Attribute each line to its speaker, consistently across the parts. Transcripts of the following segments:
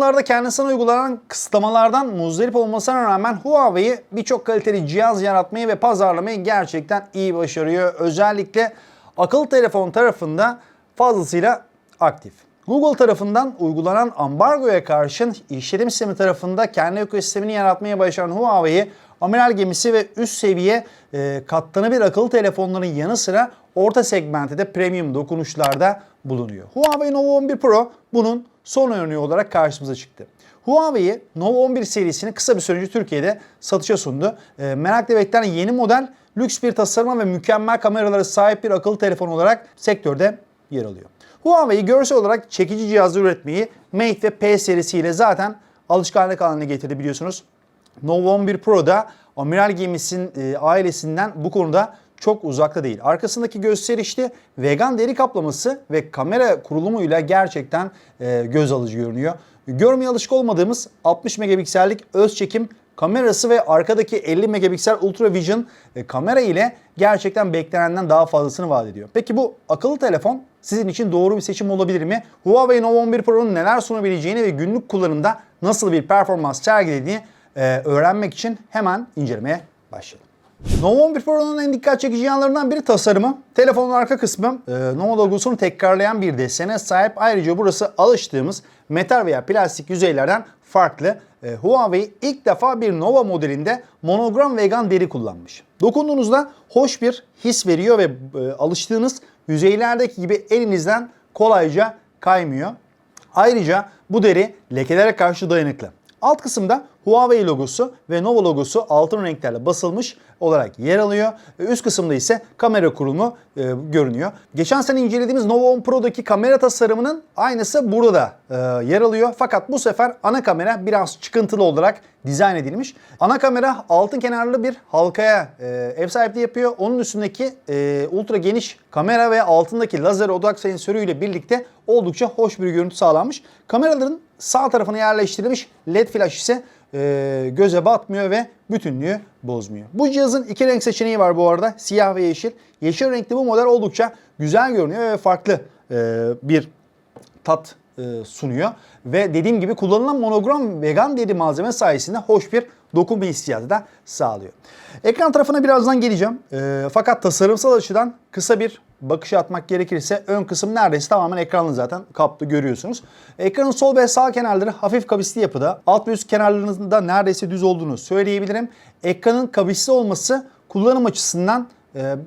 Speaker 1: yıllarda kendisine uygulanan kısıtlamalardan muzdarip olmasına rağmen Huawei birçok kaliteli cihaz yaratmayı ve pazarlamayı gerçekten iyi başarıyor. Özellikle akıllı telefon tarafında fazlasıyla aktif. Google tarafından uygulanan ambargoya karşın işletim sistemi tarafında kendi ekosistemini yaratmaya başaran Huawei, amiral gemisi ve üst seviye e, katlanabilir akıllı telefonların yanı sıra orta segmentte de premium dokunuşlarda bulunuyor. Huawei Nova 11 Pro bunun son örneği olarak karşımıza çıktı. Huawei Nova 11 serisini kısa bir süre önce Türkiye'de satışa sundu. E, merakla beklenen yeni model lüks bir tasarıma ve mükemmel kameralara sahip bir akıllı telefon olarak sektörde yer alıyor. Huawei görsel olarak çekici cihazlar üretmeyi Mate ve P serisiyle zaten alışkanlık haline getirdi biliyorsunuz. Nova 11 Pro'da amiral gemisinin e, ailesinden bu konuda çok uzakta değil. Arkasındaki gösterişli vegan deri kaplaması ve kamera kurulumuyla gerçekten e, göz alıcı görünüyor. Görmeye alışık olmadığımız 60 megapiksellik öz çekim kamerası ve arkadaki 50 megapiksel Ultra Vision e, kamera ile gerçekten beklenenden daha fazlasını vaat ediyor. Peki bu akıllı telefon sizin için doğru bir seçim olabilir mi? Huawei Nova 11 Pro'nun neler sunabileceğini ve günlük kullanımda nasıl bir performans sergilediğini e, öğrenmek için hemen incelemeye başlayalım. Nova 11 Pro'nun en dikkat çekici yanlarından biri tasarımı. Telefonun arka kısmı e, Nova logosunu tekrarlayan bir desene sahip. Ayrıca burası alıştığımız metal veya plastik yüzeylerden farklı. E, Huawei ilk defa bir Nova modelinde monogram vegan deri kullanmış. Dokunduğunuzda hoş bir his veriyor ve e, alıştığınız yüzeylerdeki gibi elinizden kolayca kaymıyor. Ayrıca bu deri lekelere karşı dayanıklı. Alt kısımda Huawei logosu ve Nova logosu altın renklerle basılmış olarak yer alıyor. Üst kısımda ise kamera kurulumu e, görünüyor. Geçen sene incelediğimiz Nova 10 Pro'daki kamera tasarımının aynısı burada da e, yer alıyor. Fakat bu sefer ana kamera biraz çıkıntılı olarak dizayn edilmiş. Ana kamera altın kenarlı bir halkaya e, ev sahipliği yapıyor. Onun üstündeki e, ultra geniş kamera ve altındaki lazer odak sensörüyle birlikte oldukça hoş bir görüntü sağlanmış. Kameraların sağ tarafına yerleştirilmiş LED flash ise e, göze batmıyor ve bütünlüğü bozmuyor. Bu cihazın iki renk seçeneği var bu arada. Siyah ve yeşil. Yeşil renkli bu model oldukça güzel görünüyor ve farklı e, bir tat e, sunuyor. Ve dediğim gibi kullanılan monogram vegan deri malzeme sayesinde hoş bir dokunma hissiyatı da sağlıyor. Ekran tarafına birazdan geleceğim. E, fakat tasarımsal açıdan kısa bir bakış atmak gerekirse ön kısım neredeyse tamamen ekranlı zaten kaplı görüyorsunuz. Ekranın sol ve sağ kenarları hafif kavisli yapıda. Alt ve üst kenarlarının neredeyse düz olduğunu söyleyebilirim. Ekranın kavisli olması kullanım açısından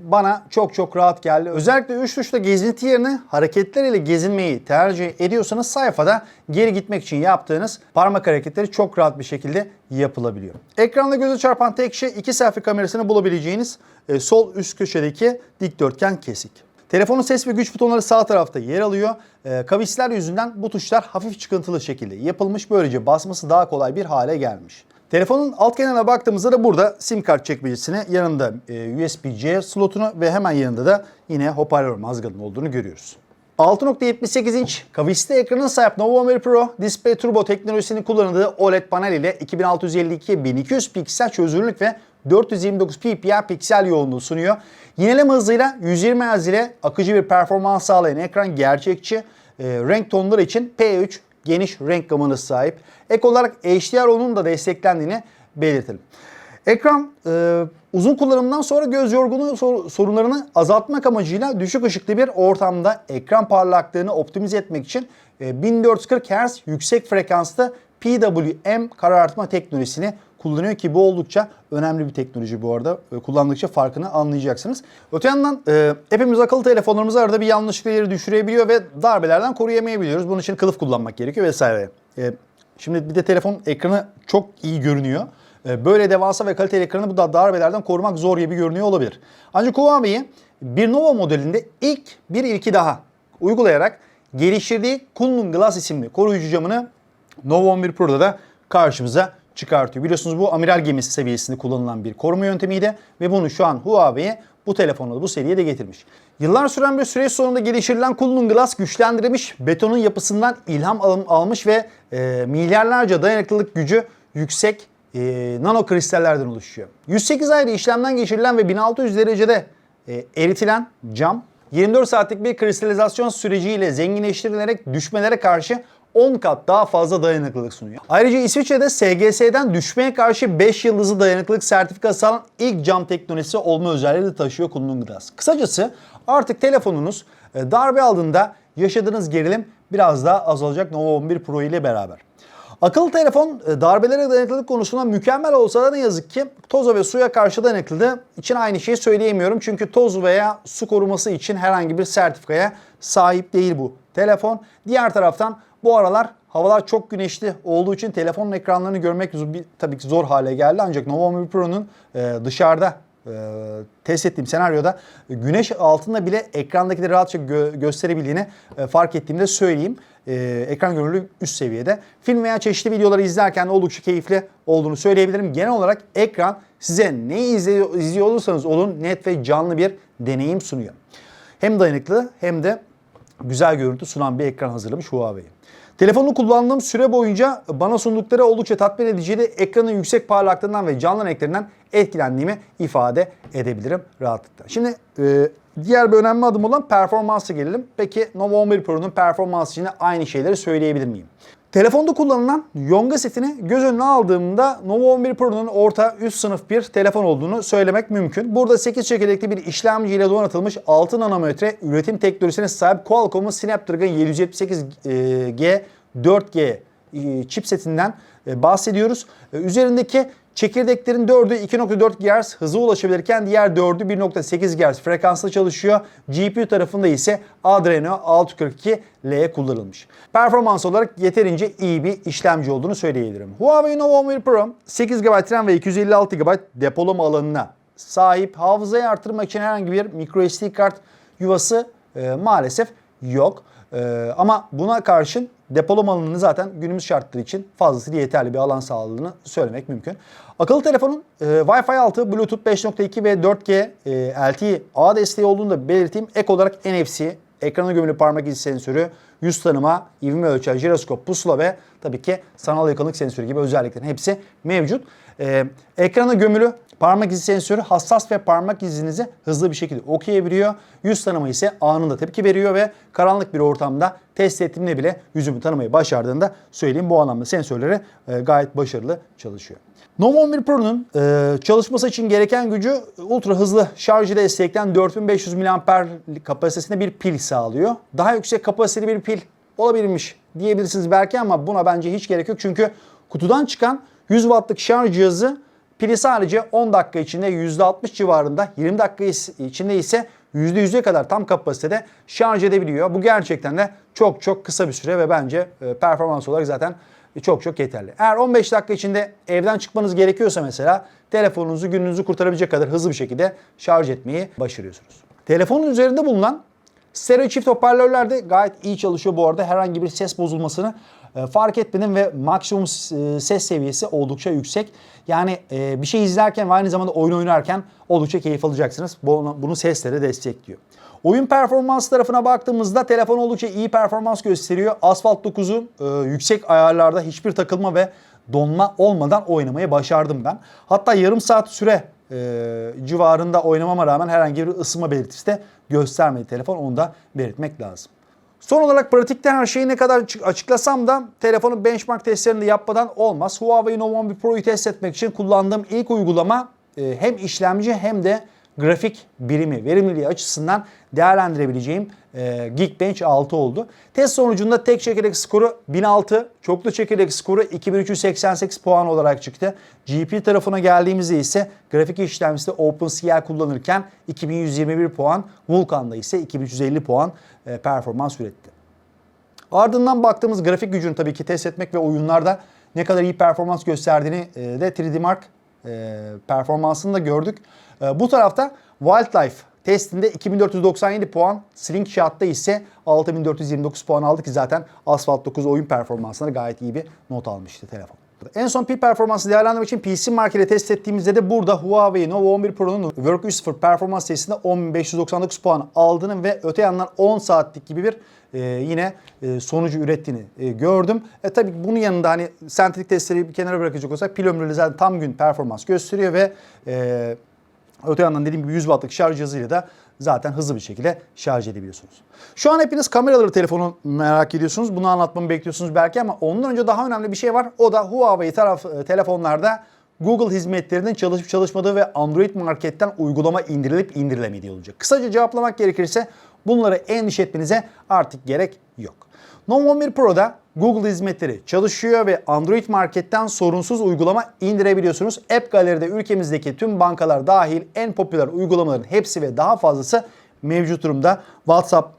Speaker 1: bana çok çok rahat geldi. Özellikle üç tuşla gezinti yerine hareketler ile gezinmeyi tercih ediyorsanız sayfada geri gitmek için yaptığınız parmak hareketleri çok rahat bir şekilde yapılabiliyor. Ekranda göze çarpan tek şey iki selfie kamerasını bulabileceğiniz e, sol üst köşedeki dikdörtgen kesik. Telefonun ses ve güç butonları sağ tarafta yer alıyor. E, kavisler yüzünden bu tuşlar hafif çıkıntılı şekilde yapılmış. Böylece basması daha kolay bir hale gelmiş. Telefonun alt kenarına baktığımızda da burada sim kart çekmecisine yanında e, USB-C slotunu ve hemen yanında da yine hoparlör mazgalının olduğunu görüyoruz. 6.78 inç kavisli ekranın sahip Nova 11 Pro Display Turbo teknolojisini kullandığı OLED panel ile 2652-1200 piksel çözünürlük ve 429 ppi piksel yoğunluğu sunuyor. Yineleme hızıyla 120 Hz ile akıcı bir performans sağlayan ekran gerçekçi e, renk tonları için P3 geniş renk gamına sahip. Ek olarak HDR10'un da desteklendiğini belirtelim. Ekran e, uzun kullanımdan sonra göz yorgunluğu sor- sorunlarını azaltmak amacıyla düşük ışıklı bir ortamda ekran parlaklığını optimize etmek için e, 1440 Hz yüksek frekanslı PWM karartma teknolojisini kullanıyor ki bu oldukça önemli bir teknoloji bu arada. E, Kullandıkça farkını anlayacaksınız. Öte yandan e, hepimiz akıllı telefonlarımızı arada bir yanlışlıkla yere düşürebiliyor ve darbelerden koruyamayabiliyoruz. Bunun için kılıf kullanmak gerekiyor vesaire. E, şimdi bir de telefon ekranı çok iyi görünüyor. E, Böyle devasa ve kaliteli ekranı bu da darbelerden korumak zor gibi görünüyor olabilir. Ancak Huawei bir Nova modelinde ilk bir ilki daha uygulayarak geliştirdiği Kunlun Glass isimli koruyucu camını Nova 11 Pro'da da karşımıza çıkartıyor. Biliyorsunuz bu amiral gemisi seviyesinde kullanılan bir koruma yöntemiydi ve bunu şu an Huawei bu telefonla bu seriye de getirmiş. Yıllar süren bir süreç sonunda geliştirilen Kunlun Glass güçlendirilmiş betonun yapısından ilham al- almış ve e, milyarlarca dayanıklılık gücü yüksek e, nano kristallerden oluşuyor. 108 ayrı işlemden geçirilen ve 1600 derecede e, eritilen cam 24 saatlik bir kristalizasyon süreciyle zenginleştirilerek düşmelere karşı 10 kat daha fazla dayanıklılık sunuyor. Ayrıca İsviçre'de SGS'den düşmeye karşı 5 yıldızlı dayanıklılık sertifikası alan ilk cam teknolojisi olma özelliği de taşıyor Kunlun Glass. Kısacası artık telefonunuz e, darbe aldığında yaşadığınız gerilim biraz daha azalacak Nova 11 Pro ile beraber. Akıllı telefon e, darbelere dayanıklılık konusunda mükemmel olsa da ne yazık ki toza ve suya karşı dayanıklılığı için aynı şeyi söyleyemiyorum. Çünkü toz veya su koruması için herhangi bir sertifikaya sahip değil bu telefon. Diğer taraftan bu aralar havalar çok güneşli olduğu için telefonun ekranlarını görmek tabii ki zor hale geldi. Ancak Nova 11 Pro'nun e, dışarıda e, test ettiğim senaryoda güneş altında bile ekrandakileri rahatça gö- gösterebildiğini e, fark ettiğimde söyleyeyim. E, ekran görünürlüğü üst seviyede. Film veya çeşitli videoları izlerken oldukça keyifli olduğunu söyleyebilirim. Genel olarak ekran size ne izliyor, izliyor olursanız olun net ve canlı bir deneyim sunuyor. Hem dayanıklı hem de güzel görüntü sunan bir ekran hazırlamış Huawei. Telefonu kullandığım süre boyunca bana sundukları oldukça tatmin ediciydi. Ekranın yüksek parlaklığından ve canlı renklerinden etkilendiğimi ifade edebilirim rahatlıkla. Şimdi e, diğer bir önemli adım olan performansa gelelim. Peki Nova 11 Pro'nun performansı için aynı şeyleri söyleyebilir miyim? Telefonda kullanılan Yonga setini göz önüne aldığımda Nova 11 Pro'nun orta üst sınıf bir telefon olduğunu söylemek mümkün. Burada 8 çekirdekli bir işlemciyle donatılmış 6 nanometre üretim teknolojisine sahip Qualcomm'un Snapdragon 778G 4G e, chipsetinden e, bahsediyoruz. E, Üzerindeki çekirdeklerin 4'ü 2.4 GHz hıza ulaşabilirken diğer 4'ü 1.8 GHz frekansla çalışıyor. GPU tarafında ise Adreno 642L kullanılmış. Performans olarak yeterince iyi bir işlemci olduğunu söyleyebilirim. Huawei Nova 11 Pro 8 GB RAM ve 256 GB depolama alanına sahip. Hafızayı artırmak için herhangi bir microSD kart yuvası e, maalesef yok. E, ama buna karşın depolama alanını zaten günümüz şartları için fazlasıyla yeterli bir alan sağladığını söylemek mümkün. Akıllı telefonun e, Wi-Fi 6, Bluetooth 5.2 ve 4G e, LTE ağ desteği olduğunu da belirteyim. Ek olarak NFC, ekrana gömülü parmak izi sensörü, yüz tanıma, ivme ölçer, jiroskop, pusula ve tabii ki sanal yakınlık sensörü gibi özelliklerin hepsi mevcut. Ee, ekrana gömülü parmak izi sensörü hassas ve parmak izinizi hızlı bir şekilde okuyabiliyor. Yüz tanıma ise anında tepki veriyor ve karanlık bir ortamda test ettiğimde bile yüzümü tanımayı başardığında söyleyeyim bu anlamda sensörleri e, gayet başarılı çalışıyor. Nova 11 Pro'nun e, çalışması için gereken gücü ultra hızlı şarjı destekleyen 4500 mAh kapasitesinde bir pil sağlıyor. Daha yüksek kapasiteli bir pil olabilirmiş diyebilirsiniz belki ama buna bence hiç gerek yok. Çünkü kutudan çıkan 100 wattlık şarj cihazı pili sadece 10 dakika içinde %60 civarında 20 dakika içinde ise %100'e kadar tam kapasitede şarj edebiliyor. Bu gerçekten de çok çok kısa bir süre ve bence e, performans olarak zaten çok çok yeterli. Eğer 15 dakika içinde evden çıkmanız gerekiyorsa mesela telefonunuzu gününüzü kurtarabilecek kadar hızlı bir şekilde şarj etmeyi başarıyorsunuz. Telefonun üzerinde bulunan stereo çift hoparlörler de gayet iyi çalışıyor bu arada. Herhangi bir ses bozulmasını fark etmedim ve maksimum e, ses seviyesi oldukça yüksek. Yani e, bir şey izlerken ve aynı zamanda oyun oynarken oldukça keyif alacaksınız. Bunu, sesleri destekliyor. Oyun performans tarafına baktığımızda telefon oldukça iyi performans gösteriyor. Asphalt 9'u e, yüksek ayarlarda hiçbir takılma ve donma olmadan oynamayı başardım ben. Hatta yarım saat süre e, civarında oynamama rağmen herhangi bir ısınma belirtisi de göstermedi telefon. Onu da belirtmek lazım. Son olarak pratikte her şeyi ne kadar açıklasam da telefonun benchmark testlerini yapmadan olmaz. Huawei Nova 11 Pro'yu test etmek için kullandığım ilk uygulama e, hem işlemci hem de grafik birimi, verimliliği açısından değerlendirebileceğim e, Geekbench 6 oldu. Test sonucunda tek çekirdek skoru 1006, çoklu çekirdek skoru 2388 puan olarak çıktı. GPU tarafına geldiğimizde ise grafik işlemcisi OpenCL kullanırken 2121 puan, Vulkan'da ise 2350 puan e, performans üretti. Ardından baktığımız grafik gücünü tabii ki test etmek ve oyunlarda ne kadar iyi performans gösterdiğini e, de 3D Mark e, performansını da gördük. E, bu tarafta Wildlife testinde 2497 puan, Slingshot'ta ise 6429 puan aldı ki zaten Asphalt 9 oyun performansına gayet iyi bir not almıştı telefon. En son pil performansı değerlendirmek için PC Market'e test ettiğimizde de burada Huawei Nova 11 Pro'nun Work 3.0 performans testinde 10.599 puan aldığını ve öte yandan 10 saatlik gibi bir e, yine e, sonucu ürettiğini e, gördüm. E tabii bunun yanında hani sentetik testleri bir kenara bırakacak olsak pil ömrüyle zaten tam gün performans gösteriyor ve e, Öte yandan dediğim gibi 100 wattlık şarj cihazıyla da zaten hızlı bir şekilde şarj edebiliyorsunuz. Şu an hepiniz kameraları telefonu merak ediyorsunuz. Bunu anlatmamı bekliyorsunuz belki ama ondan önce daha önemli bir şey var. O da Huawei taraf e, telefonlarda Google hizmetlerinin çalışıp çalışmadığı ve Android marketten uygulama indirilip indirilemediği olacak. Kısaca cevaplamak gerekirse bunları endişe etmenize artık gerek yok. Nova 11 Pro'da Google hizmetleri çalışıyor ve Android marketten sorunsuz uygulama indirebiliyorsunuz. App Gallery'de ülkemizdeki tüm bankalar dahil en popüler uygulamaların hepsi ve daha fazlası mevcut durumda. WhatsApp,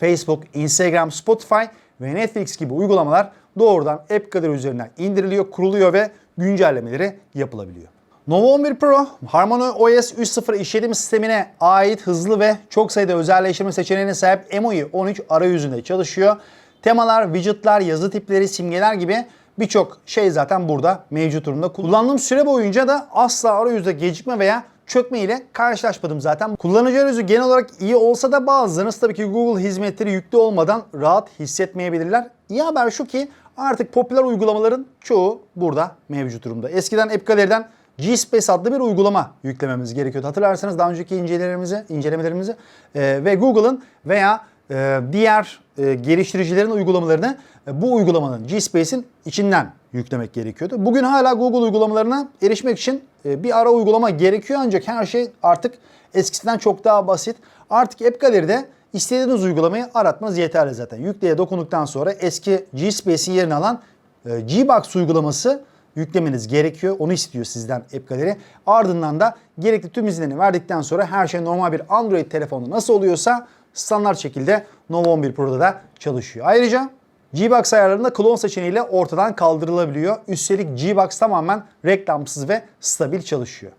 Speaker 1: Facebook, Instagram, Spotify ve Netflix gibi uygulamalar doğrudan App Gallery üzerinden indiriliyor, kuruluyor ve güncellemeleri yapılabiliyor. Nova 11 Pro, HarmonyOS 3.0 işletim sistemine ait hızlı ve çok sayıda özelleştirme seçeneğine sahip MUI 13 arayüzünde çalışıyor. Temalar, widgetler, yazı tipleri, simgeler gibi birçok şey zaten burada mevcut durumda. Kullandığım süre boyunca da asla arayüzde gecikme veya çökme ile karşılaşmadım zaten. Kullanıcı arayüzü genel olarak iyi olsa da bazılarınız tabii ki Google hizmetleri yüklü olmadan rahat hissetmeyebilirler. İyi haber şu ki artık popüler uygulamaların çoğu burada mevcut durumda. Eskiden App Gallery'den G-Space adlı bir uygulama yüklememiz gerekiyordu. Hatırlarsanız daha önceki incelemelerimizi, incelemelerimizi e, ve Google'ın veya e, diğer e, geliştiricilerin uygulamalarını e, bu uygulamanın G-Space'in içinden yüklemek gerekiyordu. Bugün hala Google uygulamalarına erişmek için e, bir ara uygulama gerekiyor ancak her şey artık eskisinden çok daha basit. Artık App Gallery'de istediğiniz uygulamayı aratmanız yeterli zaten. Yükleye dokunduktan sonra eski G-Space'in yerini alan e, Gbox uygulaması yüklemeniz gerekiyor. Onu istiyor sizden App Gallery. Ardından da gerekli tüm izinlerini verdikten sonra her şey normal bir Android telefonda nasıl oluyorsa standart şekilde Nova 11 Pro'da da çalışıyor. Ayrıca Gbox ayarlarında klon seçeneğiyle ortadan kaldırılabiliyor. Üstelik Gbox tamamen reklamsız ve stabil çalışıyor.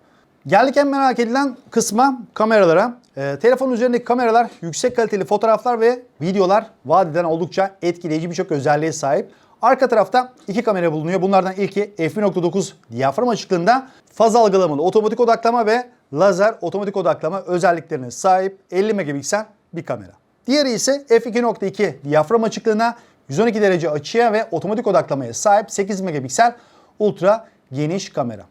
Speaker 1: Geldik en merak edilen kısma kameralara. Ee, telefonun üzerindeki kameralar yüksek kaliteli fotoğraflar ve videolar vaat oldukça etkileyici birçok özelliğe sahip. Arka tarafta iki kamera bulunuyor. Bunlardan ilki f1.9 diyafram açıklığında faz algılamalı otomatik odaklama ve lazer otomatik odaklama özelliklerine sahip 50 megapiksel bir kamera. Diğeri ise f2.2 diyafram açıklığına 112 derece açıya ve otomatik odaklamaya sahip 8 megapiksel ultra geniş kamera.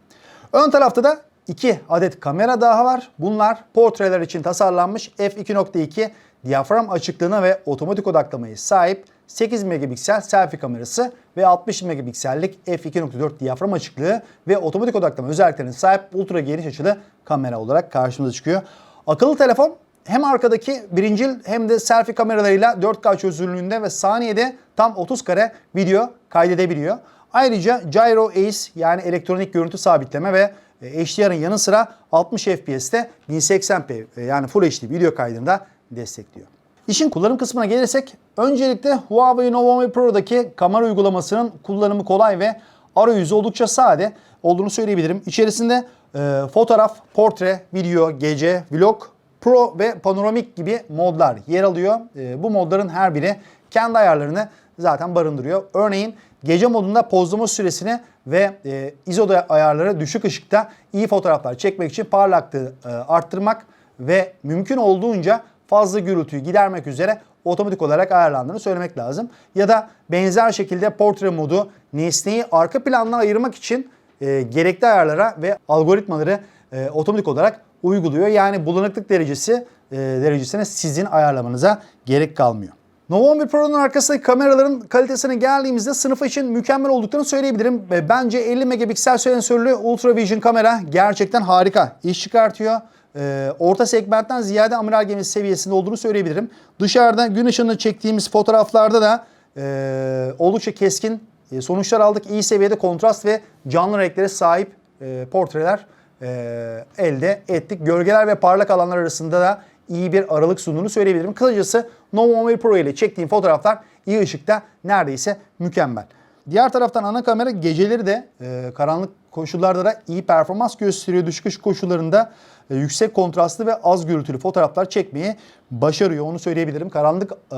Speaker 1: Ön tarafta da 2 adet kamera daha var. Bunlar portreler için tasarlanmış f2.2 diyafram açıklığına ve otomatik odaklamaya sahip 8 megapiksel selfie kamerası ve 60 megapiksellik f2.4 diyafram açıklığı ve otomatik odaklama özelliklerine sahip ultra geniş açılı kamera olarak karşımıza çıkıyor. Akıllı telefon hem arkadaki birincil hem de selfie kameralarıyla 4K çözünürlüğünde ve saniyede tam 30 kare video kaydedebiliyor. Ayrıca Gyro Ace yani elektronik görüntü sabitleme ve e, HDR'ın yanı sıra 60 FPS'te 1080p e, yani Full HD video kaydını da destekliyor. İşin kullanım kısmına gelirsek öncelikle Huawei Nova 11 Pro'daki kamera uygulamasının kullanımı kolay ve arayüzü oldukça sade olduğunu söyleyebilirim. İçerisinde e, fotoğraf, portre, video, gece, vlog, Pro ve panoramik gibi modlar yer alıyor. E, bu modların her biri kendi ayarlarını zaten barındırıyor. Örneğin gece modunda pozlama süresini ve e, ISO ayarları düşük ışıkta iyi fotoğraflar çekmek için parlaklığı e, arttırmak ve mümkün olduğunca fazla gürültüyü gidermek üzere otomatik olarak ayarlandığını söylemek lazım. Ya da benzer şekilde portre modu nesneyi arka plandan ayırmak için e, gerekli ayarlara ve algoritmaları e, otomatik olarak uyguluyor. Yani bulanıklık derecesi e, derecesine sizin ayarlamanıza gerek kalmıyor. Nova 11 Pro'nun arkasındaki kameraların kalitesine geldiğimizde sınıfı için mükemmel olduklarını söyleyebilirim. Bence 50 megapiksel sensörlü Ultra Vision kamera gerçekten harika iş çıkartıyor. E, orta segmentten ziyade amiral gemisi seviyesinde olduğunu söyleyebilirim. Dışarıda gün ışığında çektiğimiz fotoğraflarda da e, oldukça keskin e, sonuçlar aldık. İyi seviyede kontrast ve canlı renklere sahip e, portreler e, elde ettik. Gölgeler ve parlak alanlar arasında da iyi bir aralık sunduğunu söyleyebilirim. Kısacası Nova 11 Pro ile çektiğim fotoğraflar iyi ışıkta neredeyse mükemmel. Diğer taraftan ana kamera geceleri de e, karanlık koşullarda da iyi performans gösteriyor. Düşük ışık koşullarında e, yüksek kontrastlı ve az gürültülü fotoğraflar çekmeyi başarıyor. Onu söyleyebilirim. Karanlık e,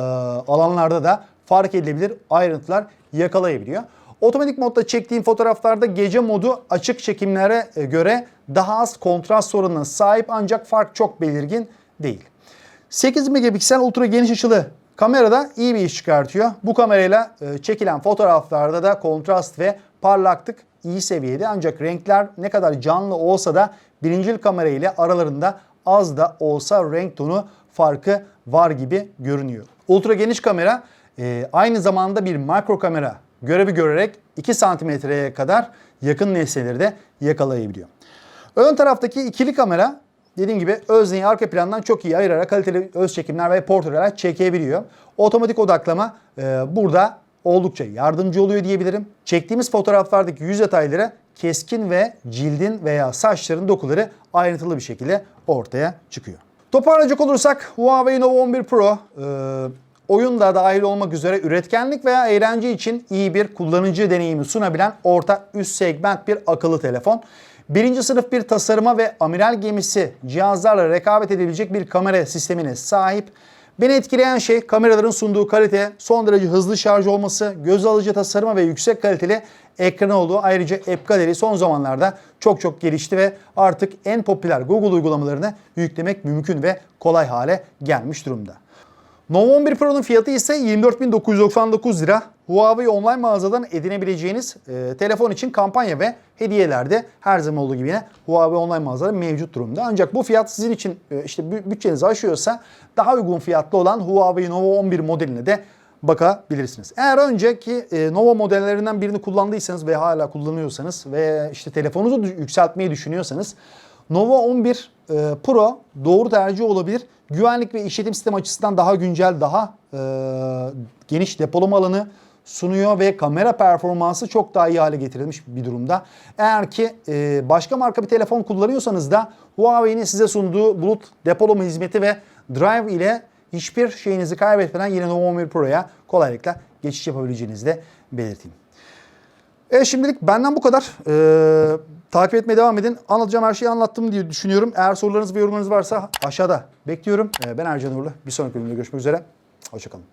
Speaker 1: alanlarda da fark edilebilir ayrıntılar yakalayabiliyor. Otomatik modda çektiğim fotoğraflarda gece modu açık çekimlere e, göre daha az kontrast sorununa sahip ancak fark çok belirgin değil. 8 megapiksel ultra geniş açılı kamerada iyi bir iş çıkartıyor. Bu kamerayla e, çekilen fotoğraflarda da kontrast ve parlaklık iyi seviyede ancak renkler ne kadar canlı olsa da birincil kamera ile aralarında az da olsa renk tonu farkı var gibi görünüyor. Ultra geniş kamera e, aynı zamanda bir makro kamera görevi görerek 2 santimetreye kadar yakın nesneleri de yakalayabiliyor. Ön taraftaki ikili kamera dediğim gibi özneyi arka plandan çok iyi ayırarak kaliteli öz çekimler ve portreler çekebiliyor. Otomatik odaklama e, burada oldukça yardımcı oluyor diyebilirim. Çektiğimiz fotoğraflardaki yüz detayları keskin ve cildin veya saçların dokuları ayrıntılı bir şekilde ortaya çıkıyor. Toparlayacak olursak Huawei Nova 11 Pro e, oyunda dahil olmak üzere üretkenlik veya eğlence için iyi bir kullanıcı deneyimi sunabilen orta üst segment bir akıllı telefon. Birinci sınıf bir tasarıma ve amiral gemisi cihazlarla rekabet edebilecek bir kamera sistemine sahip. Beni etkileyen şey kameraların sunduğu kalite, son derece hızlı şarj olması, göz alıcı tasarıma ve yüksek kaliteli ekranı olduğu. Ayrıca App Gallery son zamanlarda çok çok gelişti ve artık en popüler Google uygulamalarını yüklemek mümkün ve kolay hale gelmiş durumda. Nova 11 Pro'nun fiyatı ise 24.999 lira. Huawei online mağazadan edinebileceğiniz e, telefon için kampanya ve hediyelerde her zaman olduğu gibi yine Huawei online mağazada mevcut durumda. Ancak bu fiyat sizin için e, işte bü- bütçenizi aşıyorsa daha uygun fiyatlı olan Huawei Nova 11 modeline de bakabilirsiniz. Eğer önceki e, Nova modellerinden birini kullandıysanız ve hala kullanıyorsanız ve işte telefonunuzu yükseltmeyi düşünüyorsanız Nova 11 e, Pro doğru tercih olabilir. Güvenlik ve işletim sistemi açısından daha güncel, daha e, geniş depolama alanı sunuyor ve kamera performansı çok daha iyi hale getirilmiş bir durumda. Eğer ki e, başka marka bir telefon kullanıyorsanız da Huawei'nin size sunduğu bulut depolama hizmeti ve Drive ile hiçbir şeyinizi kaybetmeden yine Nova 11 Pro'ya kolaylıkla geçiş yapabileceğinizi de belirteyim. Evet şimdilik benden bu kadar. Ee, takip etmeye devam edin. Anlatacağım her şeyi anlattım diye düşünüyorum. Eğer sorularınız ve yorumlarınız varsa aşağıda bekliyorum. Ee, ben Ercan Uğurlu. Bir sonraki bölümde görüşmek üzere. Hoşçakalın.